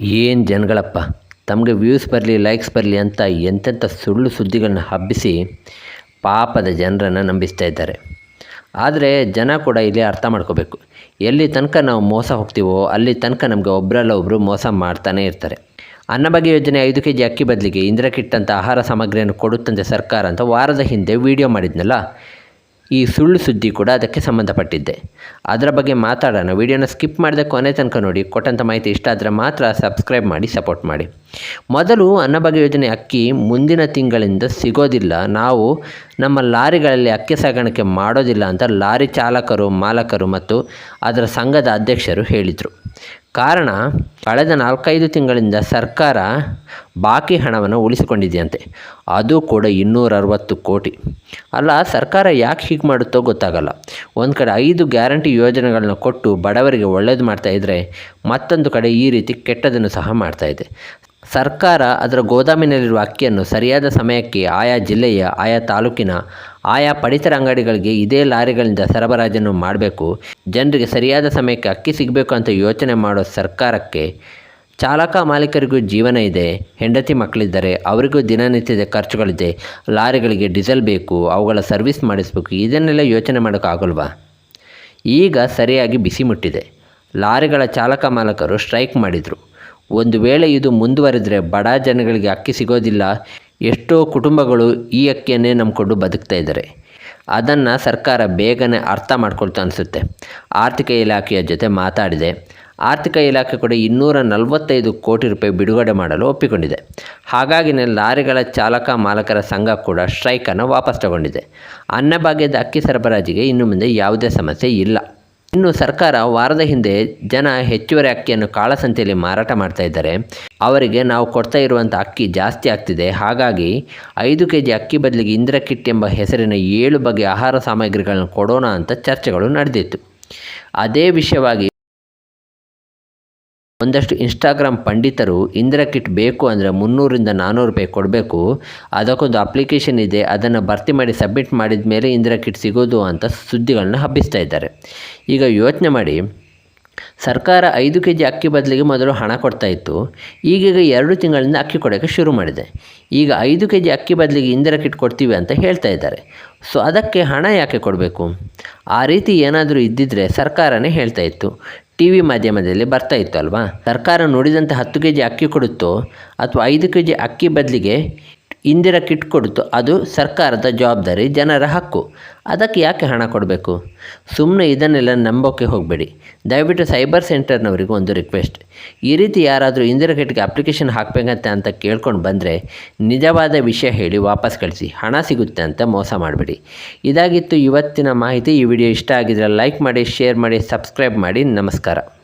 ಏನು ಜನಗಳಪ್ಪ? ತಮಗೆ ವ್ಯೂಸ್ ಬರಲಿ ಲೈಕ್ಸ್ ಬರಲಿ ಅಂತ ಎಂತೆಂಥ ಸುಳ್ಳು ಸುದ್ದಿಗಳನ್ನ ಹಬ್ಬಿಸಿ ಪಾಪದ ಜನರನ್ನು ನಂಬಿಸ್ತಾ ಇದ್ದಾರೆ. ಆದರೆ ಜನ ಕೂಡ ಇಲ್ಲಿ ಅರ್ಥ ಮಾಡ್ಕೋಬೇಕು. ಎಲ್ಲಿ ತನಕ ನಾವು ಮೋಸ ಹೋಗ್ತೀವೋ, ಅಲ್ಲಿ ತನಕ ನಮಗೆ ಒಬ್ಬರಲ್ಲ ಒಬ್ಬರು ಮೋಸ ಮಾಡ್ತಾನೇ ಇರ್ತಾರೆ. ಅನ್ನಭಾಗ್ಯ ಯೋಜನೆ ಐದು ಕೆ ಜಿ ಅಕ್ಕಿ ಬದಲಿಗೆ ಇಂದಿರಾ ಆಹಾರ ಸಾಮಗ್ರಿಯನ್ನು ಕೊಡುತ್ತಂತೆ ಸರ್ಕಾರ ಅಂತ ವಾರದ ಹಿಂದೆ ವಿಡಿಯೋ ಮಾಡಿದ್ನಲ್ಲ? ಈ ಸುಳ್ಳು ಸುದ್ದಿ ಕೂಡ ಅದಕ್ಕೆ ಸಂಬಂಧಪಟ್ಟಿದ್ದೆ. ಅದರ ಬಗ್ಗೆ ಮಾತಾಡೋಣ. ವಿಡಿಯೋನ ಸ್ಕಿಪ್ ಮಾಡಿದ ಕೊನೆ ತನಕ ನೋಡಿ. ಕೊಟ್ಟಂಥ ಮಾಹಿತಿ ಇಷ್ಟ ಆದರೆ ಮಾತ್ರ ಸಬ್ಸ್ಕ್ರೈಬ್ ಮಾಡಿ, ಸಪೋರ್ಟ್ ಮಾಡಿ. ಮೊದಲು ಅನ್ನಭಾಗ್ಯ ಯೋಜನೆ ಅಕ್ಕಿ ಮುಂದಿನ ತಿಂಗಳಿಂದ ಸಿಗೋದಿಲ್ಲ. ನಾವು ನಮ್ಮ ಲಾರಿಗಳಲ್ಲಿ ಅಕ್ಕಿ ಸಾಗಾಣಿಕೆ ಮಾಡೋದಿಲ್ಲ ಅಂತ ಲಾರಿ ಚಾಲಕರು, ಮಾಲಕರು ಮತ್ತು ಅದರ ಸಂಘದ ಅಧ್ಯಕ್ಷರು ಹೇಳಿದರು. ಕಾರಣ ಕಳೆದ ನಾಲ್ಕೈದು ತಿಂಗಳಿಂದ ಸರ್ಕಾರ ಬಾಕಿ ಹಣವನ್ನು ಉಳಿಸಿಕೊಂಡಿದೆಯಂತೆ. ಅದು ಕೂಡ ಇನ್ನೂರ ಅರವತ್ತು ಕೋಟಿ. ಅಲ್ಲ, ಸರ್ಕಾರ ಯಾಕೆ ಹೀಗೆ ಮಾಡುತ್ತೋ ಗೊತ್ತಾಗಲ್ಲ. ಒಂದು ಕಡೆ ಐದು ಗ್ಯಾರಂಟಿ ಯೋಜನೆಗಳನ್ನ ಕೊಟ್ಟು ಬಡವರಿಗೆ ಒಳ್ಳೇದು ಮಾಡ್ತಾಯಿದ್ರೆ ಮತ್ತೊಂದು ಕಡೆ ಈ ರೀತಿ ಕೆಟ್ಟದನ್ನು ಸಹ ಮಾಡ್ತಾಯಿದೆ ಸರ್ಕಾರ ಅದರ ಗೋದಾಮಿನಲ್ಲಿರುವ ಅಕ್ಕಿಯನ್ನು ಸರಿಯಾದ ಸಮಯಕ್ಕೆ ಆಯಾ ಜಿಲ್ಲೆಯ, ಆಯಾ ತಾಲೂಕಿನ ಆಯಾ ಪಡಿತರ ಅಂಗಡಿಗಳಿಗೆ ಇದೇ ಲಾರಿಗಳಿಂದ ಸರಬರಾಜನ್ನು ಮಾಡಬೇಕು. ಜನರಿಗೆ ಸರಿಯಾದ ಸಮಯಕ್ಕೆ ಅಕ್ಕಿ ಸಿಗಬೇಕು ಅಂತ ಯೋಚನೆ ಮಾಡೋ ಸರ್ಕಾರಕ್ಕೆ ಚಾಲಕ ಮಾಲೀಕರಿಗೂ ಜೀವನ ಇದೆ. ಹೆಂಡತಿ ಮಕ್ಕಳಿದ್ದಾರೆ ಅವರಿಗೂ ದಿನನಿತ್ಯದ ಖರ್ಚುಗಳಿದೆ. ಲಾರಿಗಳಿಗೆ ಡೀಸೆಲ್ ಬೇಕು, ಅವುಗಳ ಸರ್ವಿಸ್ ಮಾಡಿಸ್ಬೇಕು, ಇದನ್ನೆಲ್ಲ ಯೋಚನೆ ಮಾಡೋಕ್ಕಾಗಲ್ವಾ ಈಗ ಸರಿಯಾಗಿ ಬಿಸಿ ಮುಟ್ಟಿದೆ. ಲಾರಿಗಳ ಚಾಲಕ ಮಾಲಕರು ಸ್ಟ್ರೈಕ್ ಮಾಡಿದರು. ಒಂದು ವೇಳೆ ಇದು ಮುಂದುವರೆದರೆ ಬಡ ಜನಗಳಿಗೆ ಅಕ್ಕಿ ಸಿಗೋದಿಲ್ಲ. ಎಷ್ಟೋ ಕುಟುಂಬಗಳು ಈ ಅಕ್ಕಿಯನ್ನೇ ನಂಬಿಕೊಂಡು ಬದುಕ್ತಾ ಇದ್ದಾರೆ. ಅದನ್ನು ಸರ್ಕಾರ ಬೇಗನೆ ಅರ್ಥ ಮಾಡ್ಕೊಳ್ತಾ ಅನಿಸುತ್ತೆ. ಆರ್ಥಿಕ ಇಲಾಖೆಯ ಜೊತೆ ಮಾತಾಡಿದೆ. ಆರ್ಥಿಕ ಇಲಾಖೆ ಕೂಡ ಇನ್ನೂರ ನಲವತ್ತೈದು ಕೋಟಿ ರೂಪಾಯಿ ಬಿಡುಗಡೆ ಮಾಡಲು ಒಪ್ಪಿಕೊಂಡಿದೆ. ಹಾಗಾಗಿನೇ ಲಾರಿಗಳ ಚಾಲಕ ಮಾಲಕರ ಸಂಘ ಕೂಡ ಸ್ಟ್ರೈಕನ್ನು ವಾಪಸ್ ತಗೊಂಡಿದೆ. ಅನ್ನಭಾಗ್ಯದ ಅಕ್ಕಿ ಸರಬರಾಜಿಗೆ ಇನ್ನು ಮುಂದೆ ಯಾವುದೇ ಸಮಸ್ಯೆ ಇಲ್ಲ. ಇನ್ನು ಸರ್ಕಾರ ವಾರದ ಹಿಂದೆ ಜನ ಹೆಚ್ಚುವರಿ ಅಕ್ಕಿಯನ್ನು ಕಾಳಸಂತೆಯಲ್ಲಿ ಮಾರಾಟ ಮಾಡ್ತಾ ಇದ್ದಾರೆ. ಅವರಿಗೆ ನಾವು ಕೊಡ್ತಾ ಇರುವಂಥ ಅಕ್ಕಿ ಜಾಸ್ತಿ ಆಗ್ತಿದೆ. ಹಾಗಾಗಿ ಐದು ಕೆ ಜಿ ಅಕ್ಕಿ ಬದಲಿಗೆ ಇಂದಿರಾ ಕಿಟ್ ಎಂಬ ಹೆಸರಿನ ಏಳು ಬಗೆಯ ಆಹಾರ ಸಾಮಗ್ರಿಗಳನ್ನು ಕೊಡೋಣ ಅಂತ ಚರ್ಚೆಗಳು ನಡೆದಿತ್ತು. ಅದೇ ವಿಷಯವಾಗಿ ಒಂದಷ್ಟು ಇನ್ಸ್ಟಾಗ್ರಾಮ್ ಪಂಡಿತರು ಇಂದಿರಾ ಕಿಟ್ ಬೇಕು ಅಂದರೆ ಮುನ್ನೂರಿಂದ ನಾನ್ನೂರು ರೂಪಾಯಿ ಕೊಡಬೇಕು. ಅದಕ್ಕೊಂದು ಅಪ್ಲಿಕೇಶನ್ ಇದೆ, ಅದನ್ನು ಭರ್ತಿ ಮಾಡಿ ಸಬ್ಮಿಟ್ ಮಾಡಿದ ಮೇಲೆ ಇಂದಿರಾ ಕಿಟ್ ಸಿಗೋದು ಅಂತ ಸುದ್ದಿಗಳನ್ನ ಹಬ್ಬಿಸ್ತಾ ಇದ್ದಾರೆ. ಈಗ ಯೋಚನೆ ಮಾಡಿ. ಸರ್ಕಾರ ಐದು ಕೆ ಜಿ ಅಕ್ಕಿ ಬದಲಿಗೆ ಮೊದಲು ಹಣ ಕೊಡ್ತಾ ಇತ್ತು. ಈಗೀಗ ಎರಡು ತಿಂಗಳಿಂದ ಅಕ್ಕಿ ಕೊಡೋಕ್ಕೆ ಶುರು ಮಾಡಿದೆ. ಈಗ ಐದು ಕೆ ಜಿ ಅಕ್ಕಿ ಬದಲಿಗೆ ಇಂದಿರ ಕಿಟ್ ಕೊಡ್ತೀವಿ ಅಂತ ಹೇಳ್ತಾ ಇದ್ದಾರೆ. ಸೊ ಅದಕ್ಕೆ ಹಣ ಯಾಕೆ ಕೊಡಬೇಕು? ಆ ರೀತಿ ಏನಾದರೂ ಇದ್ದಿದ್ದರೆ ಸರ್ಕಾರನೇ ಹೇಳ್ತಾ ಇತ್ತು. ಟಿ ವಿ ಮಾಧ್ಯಮದಲ್ಲಿ ಬರ್ತಾ ಇತ್ತು ಅಲ್ವಾ? ಸರ್ಕಾರ ನುಡಿದಂತೆ ಹತ್ತು ಕೆ ಜಿ ಅಕ್ಕಿ ಕೊಡುತ್ತೋ ಅಥವಾ ಐದು ಕೆ ಜಿ ಅಕ್ಕಿ ಬದಲಿಗೆ ಇಂದಿರಾ ಕಿಟ್ ಕೊಡ್ತು. ಅದು ಸರ್ಕಾರದ ಜವಾಬ್ದಾರಿ, ಜನರ ಹಕ್ಕು. ಅದಕ್ಕೆ ಯಾಕೆ ಹಣ ಕೊಡಬೇಕು? ಸುಮ್ಮನೆ ಇದನ್ನೆಲ್ಲ ನಂಬೋಕ್ಕೆ ಹೋಗಬೇಡಿ. ದಯವಿಟ್ಟು ಸೈಬರ್ ಸೆಂಟರ್ನವರಿಗೂ ಒಂದು ರಿಕ್ವೆಸ್ಟ್. ಈ ರೀತಿ ಯಾರಾದರೂ ಇಂದಿರಾ ಕಿಟ್ಗೆ ಅಪ್ಲಿಕೇಶನ್ ಹಾಕಬೇಕಂತೆ ಅಂತ ಕೇಳ್ಕೊಂಡು ಬಂದರೆ ನಿಜವಾದ ವಿಷಯ ಹೇಳಿ ವಾಪಸ್ ಕಳಿಸಿ. ಹಣ ಸಿಗುತ್ತೆ ಅಂತ ಮೋಸ ಮಾಡಬೇಡಿ. ಇದಾಗಿತ್ತು ಇವತ್ತಿನ ಮಾಹಿತಿ. ಈ ವಿಡಿಯೋ ಇಷ್ಟ ಆಗಿದ್ರೆ ಲೈಕ್ ಮಾಡಿ, ಶೇರ್ ಮಾಡಿ, ಸಬ್ಸ್ಕ್ರೈಬ್ ಮಾಡಿ. ನಮಸ್ಕಾರ.